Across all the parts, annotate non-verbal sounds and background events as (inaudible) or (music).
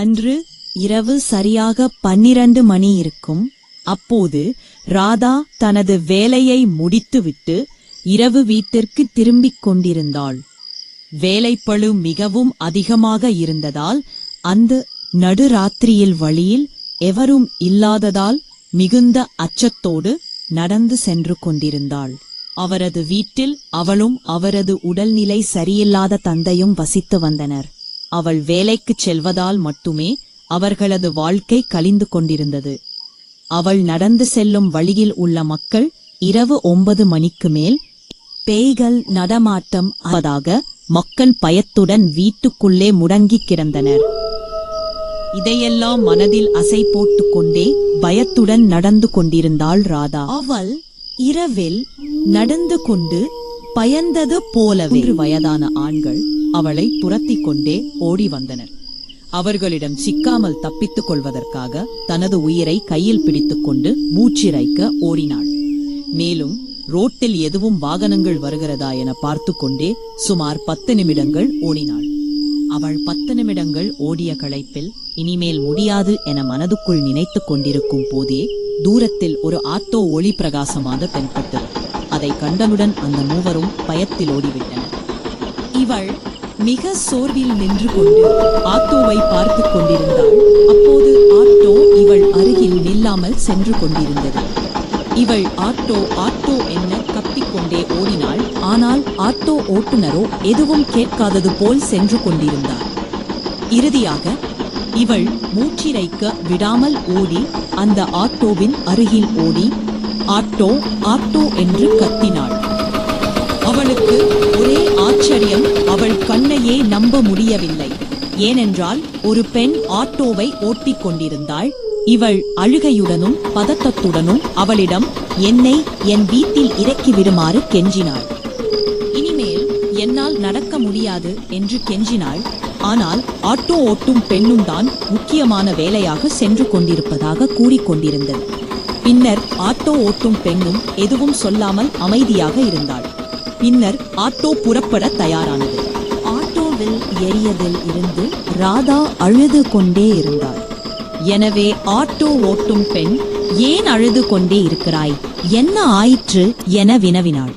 அன்று இரவு சரியாக பன்னிரண்டு மணி இருக்கும். அப்போது ராதா தனது வேலையை முடித்துவிட்டு இரவு வீட்டிற்கு திரும்பிக் கொண்டிருந்தாள். வேலைப்பளு மிகவும் அதிகமாக இருந்ததால் அந்த நடுராத்திரியில் வழியில் எவரும் இல்லாததால் மிகுந்த அச்சத்தோடு நடந்து சென்று கொண்டிருந்தாள். அவரது வீட்டில் அவளும் அவரது உடல்நிலை சரியில்லாத தந்தையும் வசித்து வந்தனர். அவள் வேலைக்குச் செல்வதால் மட்டுமே அவர்களது வாழ்க்கை கழிந்து கொண்டிருந்தது. அவள் நடந்து செல்லும் வழியில் உள்ள மக்கள் இரவு ஒன்பது மணிக்கு மேல் பேய்கள் நடமாட்டம் ஆவதாக மக்கள் பயத்துடன் வீட்டுக்குள்ளே முடங்கிக் கிடந்தனர். இதையெல்லாம் மனதில் அசை போட்டுக் கொண்டே பயத்துடன் நடந்து கொண்டிருந்தாள் ராதா. அவள் இரவில் நடந்து கொண்டு பயந்தது போலவே வயதான ஆண்கள் அவளை துரத்திக் கொண்டே ஓடி வந்தனர் அவர்களிடம் சிக்காமல் தப்பித்துக் கொள்வதற்காக தனது உயிரை கையில் பிடித்துக் கொண்டு மூச்சிறைக்க ஓடினாள். மேலும் ரோட்டில் எதுவும் வாகனங்கள் வருகிறதா என பார்த்து கொண்டே சுமார் பத்து நிமிடங்கள் ஓடினாள். அவள் பத்து நிமிடங்கள் ஓடிய களைப்பில் இனிமேல் முடியாது என மனதுக்குள் நினைத்துக் கொண்டிருக்கும் போதே தூரத்தில் ஒரு ஆட்டோ ஒளி பிரகாசமாக தென்பட்டது. அதை கண்டவுடன் அந்த மூவரும் பயத்தில் ஓடிவிட்டனர். இவள் மிக சோர்வில் நின்று கொண்டு ஆட்டோவை பார்த்து கொண்டிருந்தாள். அப்போது ஆட்டோ இவள் அருகில் நில்லாமல் சென்று கொண்டிருந்தது. இவள் ஆட்டோ ஆட்டோ என்ன கத்திக்கொண்டே ஓடினாள். ஆனால் ஆட்டோ ஓட்டுநரோ எதுவும் கேட்காதது போல் சென்று கொண்டிருந்தார். இறுதியாக இவள் மூச்சிரைக்க விடாமல் ஓடி அந்த ஆட்டோவின் அருகில் ஓடி ஆட்டோ ஆட்டோ என்று கத்தினாள். அவளுக்கு ஒரே ஆச்சரியம் அவள் கண்ணையே நம்ப முடியவில்லை. ஏனென்றால் ஒரு பெண் ஆட்டோவை ஓட்டிக் கொண்டிருந்தாள். இவள் அழுகையுடனும் பதட்டத்துடனும் அவளிடம் என்னை என் வீட்டில் இறக்கி விடுமாறு கெஞ்சினாள். இனிமேல் என்னால் நடக்க முடியாது என்று கெஞ்சினாள். ஆனால் ஆட்டோ ஓட்டும் பெண்ணும் தான் முக்கியமான வேலையாக சென்று கொண்டிருப்பதாக கூறிக்கொண்டிருந்தது பின்னர் ஆட்டோ ஓட்டும் பெண்ணும் எதுவும் சொல்லாமல் அமைதியாக இருந்தாள். பின்னர் ஆட்டோ புறப்பட தயாரானது. ஆட்டோவில் எரியதில் இருந்து ராதா அழுது கொண்டே இருந்தாள். எனவே ஆட்டோ ஓட்டும் பெண் ஏன் அழுது கொண்டே இருக்கிறாய்? என்ன ஆயிற்று? என வினவினாள்.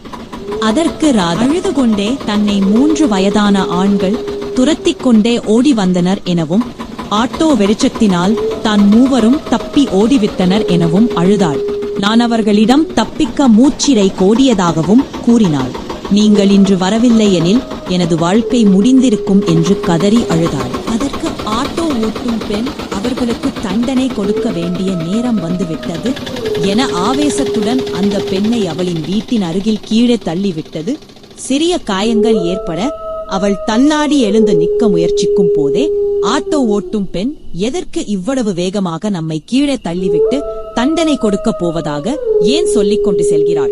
அதற்கு ராதா அழுது கொண்டே தன்னை மூன்று வயதான ஆண்கள் துரத்திக் கொண்டே ஓடி வந்தனர் எனவும் ஆட்டோ வெளிச்சத்தினால் தான் மூவரும் தப்பி ஓடிவிட்டனர் எனவும் அழுதாள். நான் அவர்களிடம் தப்பிக்க மூச்சிரை கோடியதாகவும் கூறினாள். நீங்கள் இன்று வரவில்லை எனில் எனது வாழ்க்கை முடிந்திருக்கும் என்று கதறி அழுதாள். அதற்கு ஆட்டோ ஓட்டும் பெண் அவர்களுக்கு தண்டனை கொடுக்க வேண்டிய நேரம் வந்துவிட்டது என ஆவேசத்துடன் அந்த பெண்ணை அவளின் வீட்டின் அருகில் கீழே தள்ளிவிட்டது. சிறிய காயங்கள் ஏற்பட அவள் தன்னாடி எழுந்து நிற்க முயற்சிக்கும் போதே ஆட்டோ ஓட்டும் பெண் எதற்கு இவ்வளவு வேகமாக நம்மை கீழே தள்ளிவிட்டு தண்டனை கொடுக்க போவதாக ஏன் சொல்லிக் கொண்டு செல்கிறாள்?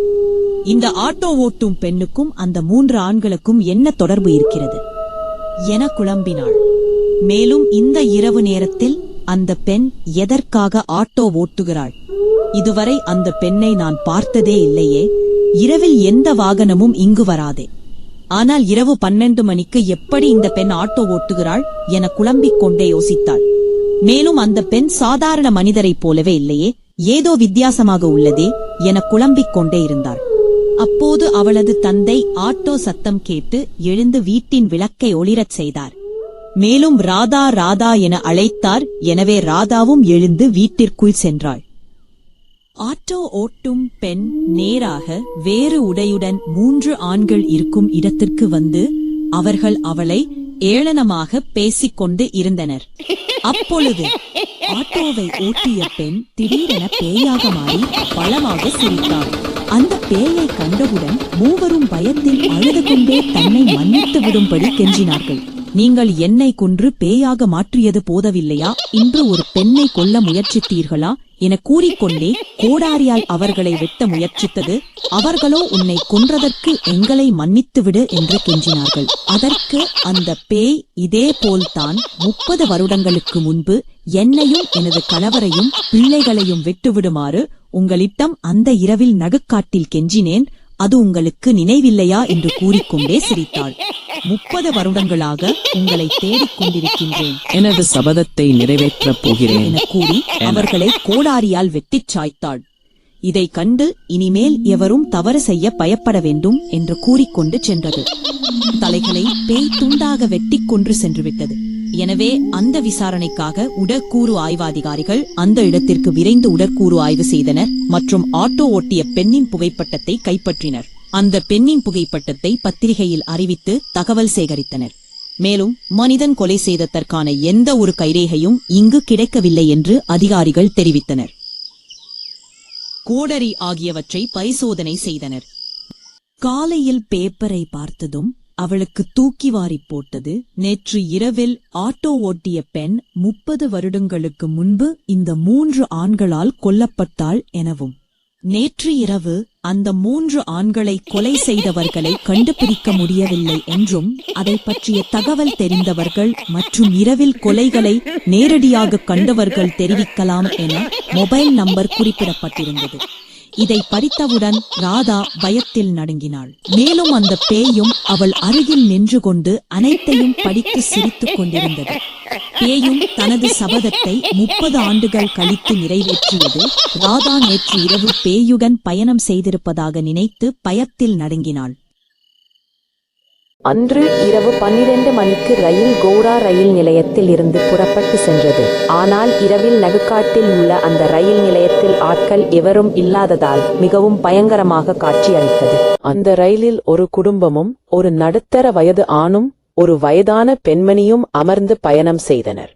இந்த ஆட்டோ ஓட்டும் பெண்ணுக்கும் அந்த மூன்று ஆண்களுக்கும் என்ன தொடர்பு இருக்கிறது? என குழம்பினாள். மேலும் இந்த இரவு நேரத்தில் அந்த பெண் எதற்காக ஆட்டோ ஓட்டுகிறாள்? இதுவரை அந்த பெண்ணை நான் பார்த்ததே இல்லையே. இரவில் எந்த வாகனமும் இங்கு வராதே. ஆனால் இரவு பன்னெண்டு மணிக்கு எப்படி இந்த பெண் ஆட்டோ ஓட்டுகிறாள் என குழம்பிக் கொண்டே யோசித்தாள். மேலும் அந்த பெண் சாதாரண மனிதரைப் போலவே இல்லையே. ஏதோ வித்தியாசமாக உள்ளதே என குழம்பிக் கொண்டே இருந்தாள். அப்போது அவளது தந்தை ஆட்டோ சத்தம் கேட்டு எழுந்து வீட்டின் விளக்கை ஒளிரச் செய்தார். மேலும் ராதா ராதா என அழைத்தார். எனவே ராதாவும் எழுந்து வீட்டிற்குள் சென்றாள். ஆட்டோ ஓட்டும் பெண் நேராக வேறு உடையுடன் மூன்று ஆண்கள் இருக்கும் இடத்திற்கு வந்து அவர்கள் அவளை ஏளனமாக பேசிக்கொண்டு இருந்தனர். அப்பொழுது ஆட்டோவை ஓட்டிய பெண் திடீரென பேயாக மாறி பலமாக சிரித்தாள். அந்த பேயை கண்டவுடன் மூவரும் பயத்தில் அழுது கொண்டே தன்னை மன்னித்து விடும்படி கெஞ்சினார்கள். நீங்கள் என்னை கொன்று பேயாக மாற்றியது போதவில்லையா? இன்று ஒரு பெண்ணை கொல்ல முயற்சித்தீர்களா? என கூறிக்கொண்டே கோடாரியால் அவர்களை வெட்ட முயற்சித்தது அவர்களோ உன்னை கொன்றதற்கு எங்களை மன்னித்துவிடு என்று கெஞ்சினார்கள். அதற்கு அந்த பேய் இதே போல்தான் முப்பது வருடங்களுக்கு முன்பு என்னையும் எனது கணவரையும் பிள்ளைகளையும் வெட்டுவிடுமாறு உங்களிடம் அந்த இரவில் நகுக்காட்டில் கெஞ்சினேன். அது உங்களுக்கு நினைவில்லையா என்று கூறிக்கொண்டே சிரித்தாள். முப்பது வருடங்களாக உங்களை தேடிக் கொண்டிருக்கின்றேன். எனது சபதத்தை நிறைவேற்றப் போகிறேன். என கூறி அவர்களை கோடாரியால் வெட்டிச் சாய்த்தாள். இதை கண்டு இனிமேல் எவரும் தவறு செய்ய பயப்பட வேண்டும் என்று கூறிக்கொண்டு சென்றது. தலைகளை பேய் துண்டாக வெட்டிக் கொன்று சென்று விட்டது எனவே அந்த விசாரணைக்காக உடற்கூறு ஆய்வாதிகாரிகள் அந்த இடத்திற்கு விரைந்து உடற்கூறு ஆய்வு செய்தனர் மற்றும் ஆட்டோ ஓட்டிய பெண்ணின் புகைப்பட்டத்தை கைப்பற்றினர். அந்த பெண்ணின் புகைப்பட்டத்தை பத்திரிகையில் அறிவித்து தகவல் சேகரித்தனர். மேலும் மனிதன் கொலை செய்ததற்கான எந்த ஒரு கைரேகையும் இங்கு கிடைக்கவில்லை என்று அதிகாரிகள் தெரிவித்தனர். கோடரி ஆகியவற்றை பரிசோதனை செய்தனர். காலையில் பேப்பரை பார்த்ததும் அவளுக்கு தூக்கி வாரி போட்டது. நேற்று இரவில் ஆட்டோ ஓட்டிய பெண் முப்பது வருடங்களுக்கு முன்பு இந்த மூன்று ஆண்களால் கொல்லப்பட்டாள் எனவும் நேற்று இரவு அந்த மூன்று ஆண்களை கொலை செய்தவர்களை கண்டுபிடிக்க முடியவில்லை என்றும் அதை பற்றிய தகவல் தெரிந்தவர்கள் மற்றும் இரவில் கொலைகளை நேரடியாக கண்டவர்கள் தெரிவிக்கலாம் என மொபைல் நம்பர் குறிப்பிடப்பட்டிருந்தது. இதை படித்தவுடன் ராதா பயத்தில் நடுங்கினாள். மேலும் அந்த பேயும் அவள் அருகில் நின்று கொண்டு அனைத்தையும் படித்து சிரித்துக் கொண்டிருந்தது. பேயும் தனது சபதத்தை முப்பது ஆண்டுகள் கழித்து நிறைவேற்றியது. ராதா நேற்று இரவு பேயுடன் பயணம் செய்திருப்பதாக நினைத்து பயத்தில் நடுங்கினாள். அன்று இரவு பன்னிரண்டு மணிக்கு ரயில் கோரா ரயில் நிலையத்தில் இருந்து புறப்பட்டு சென்றது. ஆனால் இரவில் நகுக்காட்டில் உள்ள அந்த ரயில் நிலைய ஆட்கள் எவரும் இல்லாததால் மிகவும் பயங்கரமாக காட்சியளித்தது. அந்த ரயிலில் ஒரு குடும்பமும் ஒரு நடுத்தர வயது ஆணும் ஒரு வயதான பெண்மணியும் அமர்ந்து பயணம் செய்தனர்.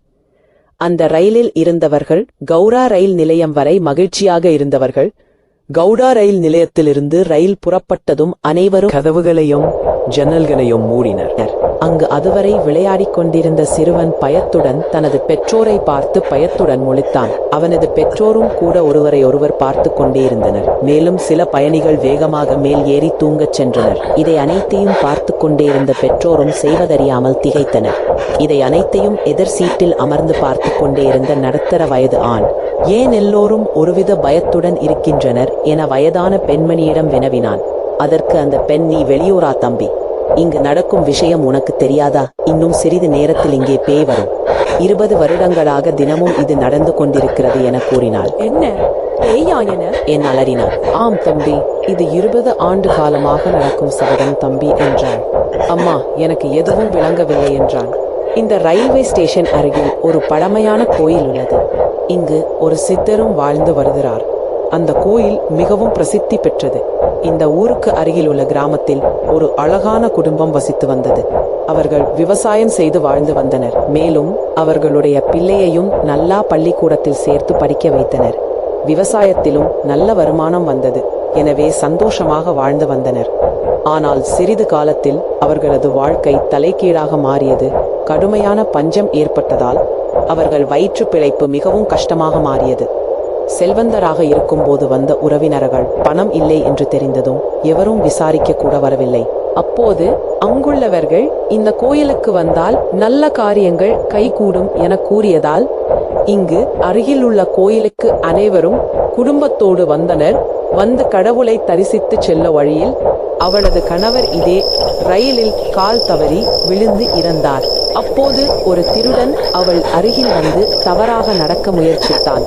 அந்த ரயிலில் இருந்தவர்கள் கௌரா ரயில் நிலையம் வரை மகிழ்ச்சியாக இருந்தவர்கள். கவுடா ரயில் நிலையத்திலிருந்து ரயில் புறப்பட்டதும் அனைவரும் கதவுகளையும் ஜன்னல்களையும் மூடினர். அங்கு அதுவரை விளையாடிக் கொண்டிருந்த சிறுவன் பயத்துடன் தனது பெற்றோரை பார்த்து பயத்துடன் முழித்தான். அவனது பெற்றோரும் கூட ஒருவரை ஒருவர் பார்த்து கொண்டே இருந்தனர். மேலும் சில பயணிகள் வேகமாக மேல் ஏறி தூங்கச் சென்றனர். இதை அனைத்தையும் பார்த்து கொண்டே இருந்த பெற்றோரும் செய்வதறியாமல் திகைத்தனர். இதை அனைத்தையும் எதிர் சீட்டில் அமர்ந்து பார்த்து கொண்டே இருந்த நடுத்தர வயது ஆண். ஏன் எல்லோரும் ஒருவித பயத்துடன் இருக்கின்றனர் என வயதான பெண்மணியிடம் வினவினான். அதற்கு அந்த பெண் நீ வெளியூரா தம்பி? இங்கு நடக்கும் விஷயம் உனக்கு தெரியாதா? இன்னும் சிறிது நேரத்தில் இங்கே பேய் வரும். இருபது வருடங்களாக தினமும் இது நடந்து கொண்டிருக்கிறது என கூறினாள். என்ன? பேயா என? என் அலறினார் ஆம் தம்பி. இது இருபது ஆண்டு காலமாக நடக்கும் சபதம் தம்பி என்றாள். அம்மா எனக்கு எதுவும் விளங்கவில்லை என்றான் இந்த ரயில்வே ஸ்டேஷன் அருகில் ஒரு பழமையான கோயில் உள்ளது. இங்கு ஒரு சித்தரும் வாழ்ந்து வருகிறார். அந்த கோயில் மிகவும் பிரசித்தி பெற்றது. இந்த ஊருக்கு அருகில் உள்ள கிராமத்தில் ஒரு அழகான குடும்பம் வசித்து வந்தது. அவர்கள் விவசாயம் செய்து வாழ்ந்து வந்தனர். மேலும் அவர்களுடைய பிள்ளையையும் நல்லா பள்ளிக்கூடத்தில் சேர்த்து படிக்க வைத்தனர். விவசாயத்திலும் நல்ல வருமானம் வந்தது. எனவே சந்தோஷமாக வாழ்ந்து வந்தனர். ஆனால் சிறிது காலத்தில் அவர்களது வாழ்க்கை தலைகீழாக மாறியது. கடுமையான பஞ்சம் ஏற்பட்டதால் அவர்கள் வயிற்று பிழைப்பு மிகவும் கஷ்டமாக மாறியது. செல்வந்தராக இருக்கும்போது வந்த உறவினர்கள் பணம் இல்லை என்று தெரிந்ததும் எவரும் விசாரிக்க கூட வரவில்லை. அப்போது அங்குள்ளவர்கள் இந்த கோயிலுக்கு வந்தால் நல்ல காரியங்கள் கைகூடும் என கூறியதால் இங்கு அருகில் உள்ள கோயிலுக்கு அனைவரும் குடும்பத்தோடு வந்தனர். வந்து கடவுளை தரிசித்து செல்ல வழியில் அவளது கணவர் இதே ரயிலில் கால் தவறி விழுந்து இறந்தார். அப்போது ஒரு திருடன் அவள் அருகில் வந்து தவறாக நடக்க முயற்சித்தான்.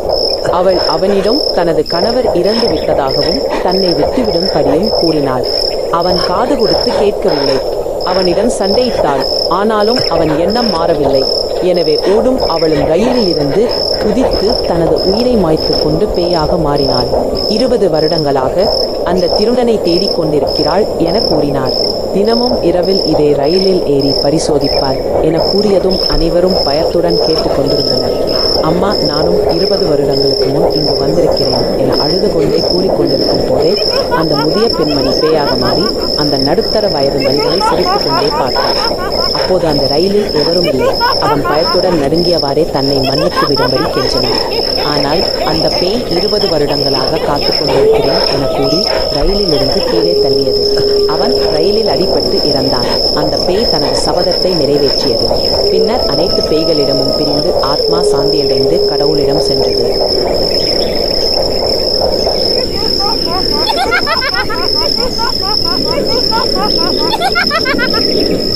அவள் அவனிடம் தனது கணவர் இறந்து விட்டதாகவும் தன்னை விட்டுவிடும்படியும் கூறினாள். அவன் காது கொடுத்து கேட்கவில்லை. அவனிடம் சண்டையிட்டாள். ஆனாலும் அவன் எண்ணம் மாறவில்லை. எனவே ஓடும் அவளும் ரயிலில் இருந்து குதித்து தனது உயிரை மாய்த்து கொண்டு பேயாக மாறினாள். இருபது வருடங்களாக அந்த திருடனை தேடிக் கொண்டிருக்கிறாள் என கூறினார். தினமும் இரவில் இதை ரயிலில் ஏறி பரிசோதிப்பார் என கூறியதும் அனைவரும் பயத்துடன் கேட்டுக்கொண்டிருந்தனர் அம்மா நானும் இருபது வருடங்களுக்கு முன் இங்கு வந்திருக்கிறேன் என அழுது கொண்டே கூறிக்கொண்டிருக்கும் போதே அந்த முதிய பெண்மணி பேயாக மாறி அந்த நடுத்தர வயது மனிதனை சிரித்துக் கொண்டே பார்த்தார் அப்போது அந்த ரயிலில் எவரும் இல்லை. அவன் பயத்துடன் நடுங்கியவாறே தன்னை மன்னித்து விடும்படி கெஞ்சினான். ஆனால் அந்த பேய் இருபது வருடங்களாக காத்துக் கொண்டிருக்கிறேன் என கூறி ரயிலிலிருந்து கீழே தள்ளியது. அவன் ரயிலில் அடிபட்டு இறந்தான். அந்த பேய் தனது சபதத்தை நிறைவேற்றியது. பின்னர் அனைத்து பேய்களிடமும் பிரிந்து ஆத்மா சாந்தியடைந்து கடவுளிடம் சென்றது. (laughs)